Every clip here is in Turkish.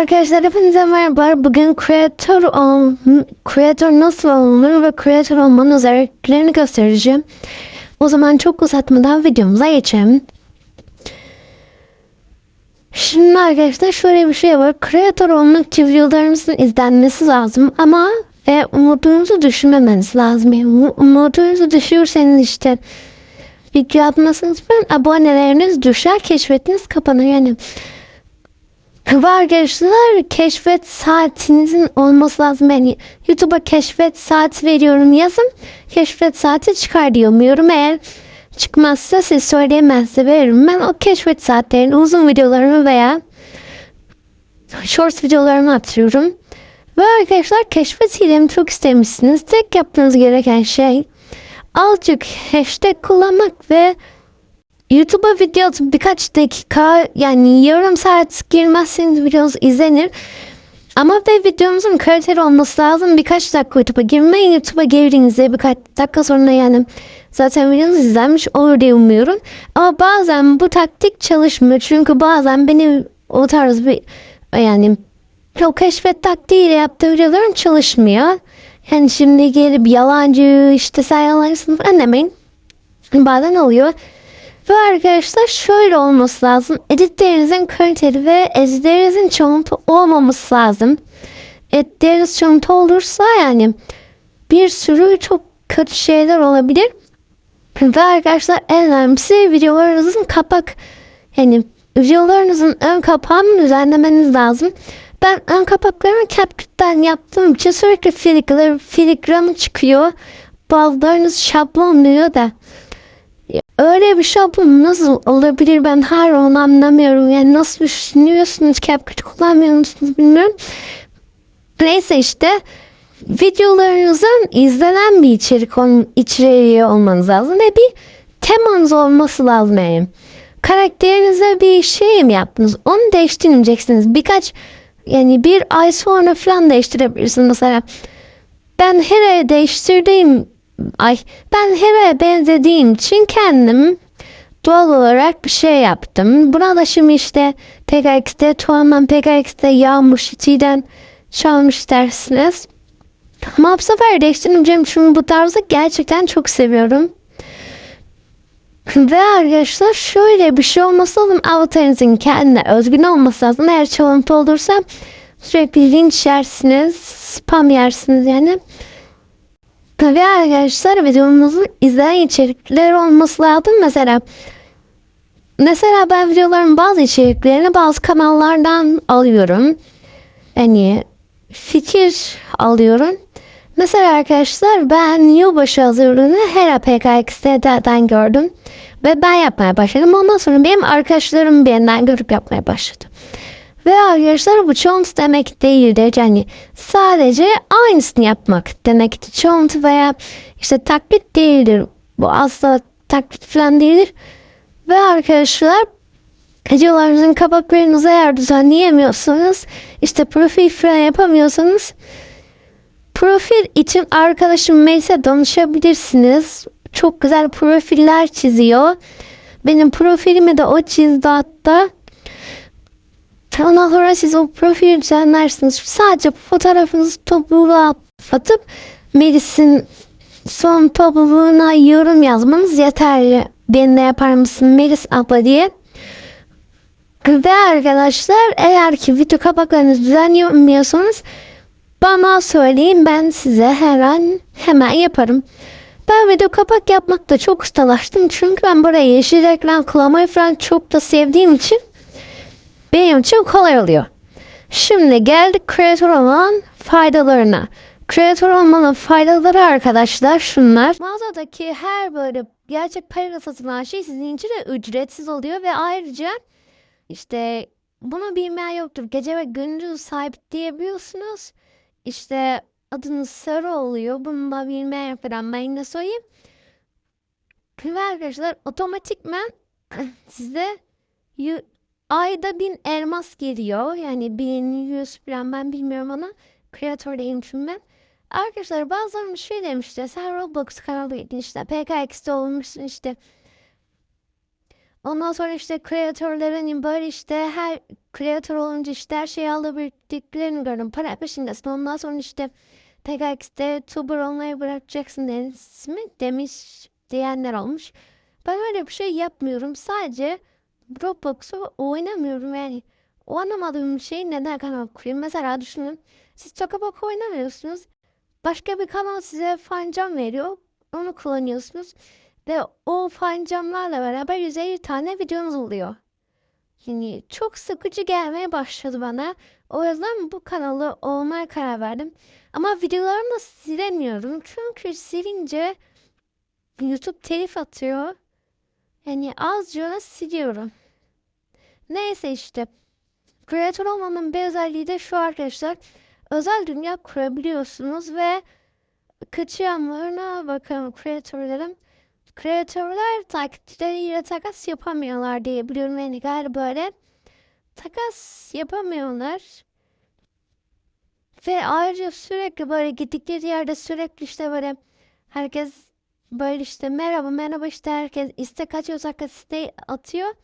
Arkadaşlar hepinize merhaba. Bugün kreatör ol, kreatör nasıl olunur ve kreatör olmanın özelliklerini göstereceğim. O zaman çok uzatmadan videomuza geçelim. Şimdi arkadaşlar şöyle bir şey var. Kreatör olmak için videolarımızın izlenmesi lazım ama e, umudunuzu düşürmemeniz lazım. Yani um- umudunuzu düşürürseniz işte video atmasınız falan aboneleriniz düşer, keşfetiniz kapanır yani. Ve arkadaşlar keşfet saatinizin olması lazım. Yani YouTube'a keşfet saat veriyorum yazın. Keşfet saati çıkar diye umuyorum. Eğer çıkmazsa siz söyleyemezse veririm. Ben o keşfet saatlerini uzun videolarımı veya short videolarımı atıyorum. Ve arkadaşlar keşfet hilemi çok istemişsiniz. Tek yapmanız gereken şey azıcık hashtag kullanmak ve YouTube'a video atıp birkaç dakika yani yarım saat girmezseniz videonuz izlenir. Ama ve videomuzun kaliteli olması lazım. Birkaç dakika YouTube'a girmeyin. YouTube'a girdiğinizde birkaç dakika sonra yani zaten videonuz izlenmiş olur diye umuyorum. Ama bazen bu taktik çalışmıyor. Çünkü bazen benim o tarz bir yani o keşfet taktiğiyle yaptığı videolarım çalışmıyor. Yani şimdi gelip yalancı işte sen yalancısın falan demeyin. Bazen oluyor. Ve arkadaşlar şöyle olması lazım. Editlerinizin kaliteli ve editlerinizin çoğunluğu olmaması lazım. Editleriniz çoğunluğu olursa yani bir sürü çok kötü şeyler olabilir. Ve arkadaşlar en önemlisi videolarınızın kapak yani videolarınızın ön kapağını düzenlemeniz lazım. Ben ön kapaklarımı CapCut'tan yaptığım için sürekli filigranı çıkıyor. Bazılarınız şablonluyor da. Öyle bir şablon nasıl olabilir ben her onu anlamıyorum. Yani nasıl düşünüyorsunuz CapCut kullanmıyor musunuz bilmiyorum. Neyse işte videolarınızın izlenen bir içerik içeriği olmanız lazım ve bir temanız olması lazım yani. Karakterinize bir şey mi yaptınız? Onu değiştirmeyeceksiniz. Birkaç yani bir ay sonra falan değiştirebilirsiniz. Mesela ben Hera'yı değiştirdiğim ay ben Hera'ya benzediğim için kendim doğal olarak bir şey yaptım. Buna da şimdi işte PKX'de Tuğaman PKX'de Yağmur Şiti'den çalmış dersiniz. Ama bu sefer değiştirmeyeceğim çünkü bu tarzı gerçekten çok seviyorum. Ve arkadaşlar şöyle bir şey olması lazım. Avatarınızın kendine özgün olması lazım. Eğer çalıntı olursa sürekli linç yersiniz. Spam yersiniz yani. Ve arkadaşlar videomuzun izlenen içerikler olması lazım. Mesela mesela ben videoların bazı içeriklerini bazı kanallardan alıyorum. Yani fikir alıyorum. Mesela arkadaşlar ben yılbaşı hazırlığını her APKX'den gördüm. Ve ben yapmaya başladım. Ondan sonra benim arkadaşlarım benden görüp yapmaya başladı. Ve arkadaşlar bu çoğunt demek değildir. Yani sadece aynısını yapmak demektir. Çoğunt veya işte taklit değildir. Bu asla taklit falan değildir. Ve arkadaşlar videolarınızın kapaklarınızı eğer düzenleyemiyorsanız işte profil falan yapamıyorsanız profil için arkadaşım Melis'e danışabilirsiniz. Çok güzel profiller çiziyor. Benim profilimi de o çizdi hatta. Ondan sonra siz o profili düzenlersiniz. Sadece fotoğrafınızı topluluğa atıp Melis'in son topluluğuna yorum yazmanız yeterli. Benimle yapar mısın Melis abla diye. Ve arkadaşlar eğer ki video kapaklarınızı düzenleyemiyorsanız bana söyleyin ben size her an hemen yaparım. Ben video kapak yapmakta çok ustalaştım çünkü ben buraya yeşil ekran kullanmayı falan çok da sevdiğim için benim için kolay oluyor. Şimdi geldik kreatör olmanın faydalarına. Kreatör olmanın faydaları arkadaşlar şunlar. Mağazadaki her böyle gerçek parayla satılan şey sizin için de ücretsiz oluyor ve ayrıca işte bunu bilmeyen yoktur. Gece ve gündüz sabitleyebiliyorsunuz. İşte adınız sarı oluyor. Bunu da bilmeyen falan ben yine söyleyeyim. Ve arkadaşlar otomatikmen size ayda bin elmas geliyor. Yani bin yüz falan ben bilmiyorum ama kreatör değilim çünkü ben. Arkadaşlar bazıları şey demişti. Sen Roblox kanalı gittin işte. PKX'de olmuşsun işte. Ondan sonra işte kreatörlerin böyle işte her kreatör olunca işte her şeyi alabildiklerini gördüm. Para peşindesin. Ondan sonra işte işte tuber olmayı bırakacaksın deniz mi demiş diyenler olmuş. Ben öyle bir şey yapmıyorum. Sadece Roblox'u oynamıyorum yani. O anlamadığım şey neden kanal kurayım? Mesela düşünün. Siz Tokabox oynamıyorsunuz. Başka bir kanal size fancam veriyor. Onu kullanıyorsunuz. Ve o fancamlarla beraber 150 tane videonuz oluyor. Yani çok sıkıcı gelmeye başladı bana. O yüzden bu kanalı olmaya karar verdim. Ama videolarımı silemiyorum. Çünkü silince YouTube telif atıyor. Yani azıcık siliyorum. Neyse işte. Kreatör olmanın bir özelliği de şu arkadaşlar. Özel dünya kurabiliyorsunuz ve kaçıyanlarına bakalım kreatörlerim. Kreatörler takipçileriyle takas yapamıyorlar diye biliyorum. Yani galiba böyle takas yapamıyorlar. Ve ayrıca sürekli böyle gittikleri yerde sürekli işte böyle herkes böyle işte merhaba merhaba işte herkes istek herkes istek atıyor.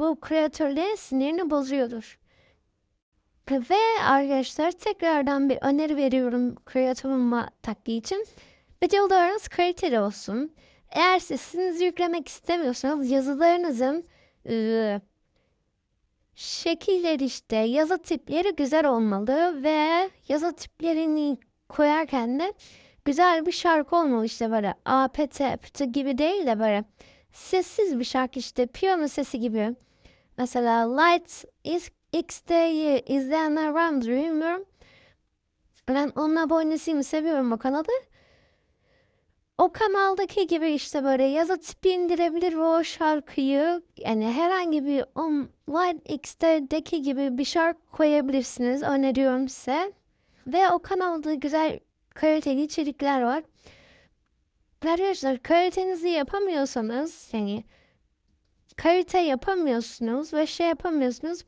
Bu kreatörlerin sinirini bozuyordur. Ve arkadaşlar tekrardan bir öneri veriyorum kreatörüm taktiği için. Videolarınız kaliteli olsun. Eğer sesinizi yüklemek istemiyorsanız yazılarınızın ıı, şekilleri işte yazı tipleri güzel olmalı ve yazı tiplerini koyarken de güzel bir şarkı olmalı işte böyle APT pıtı gibi değil de böyle sessiz bir şarkı işte piyano sesi gibi. Mesela Light X'teyi izleyenler var mıdır bilmiyorum. Ben onun abonesiyim seviyorum o kanalı. O kanaldaki gibi işte böyle yazı tipi indirebilir o şarkıyı yani herhangi bir online X'teki gibi bir şarkı koyabilirsiniz. Öneriyorum size. Ve o kanalda güzel kaliteli içerikler var. Arkadaşlar kalitenizi yapamıyorsanız yani kalite yapamıyorsunuz ve şey yapamıyorsunuz.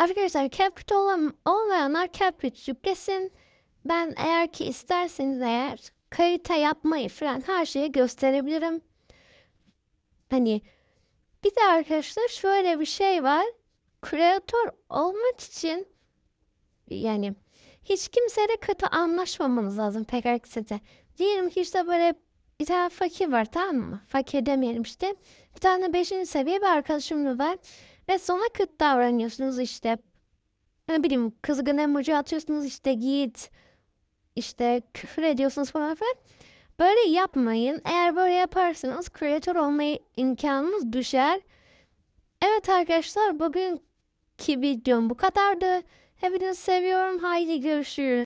Arkadaşlar CapCut olan, olmayanlar CapCut yüklesin. Ben eğer ki isterseniz eğer kalite yapmayı falan her şeyi gösterebilirim. Hani bir de arkadaşlar şöyle bir şey var. Kreatör olmak için yani hiç kimseyle kötü anlaşmamanız lazım pek kısacası. Diyelim ki işte böyle bir tane fakir var tamam mı? Fakir demeyelim işte. Bir tane beşinci seviye bir arkadaşım var. Ve sonra kötü davranıyorsunuz işte. Ne bileyim kızgın emoji atıyorsunuz işte git. İşte küfür ediyorsunuz falan filan. Böyle yapmayın. Eğer böyle yaparsanız kreatör olmayı imkanınız düşer. Evet arkadaşlar bugünkü videom bu kadardı. Hepinizi seviyorum. Haydi görüşürüz.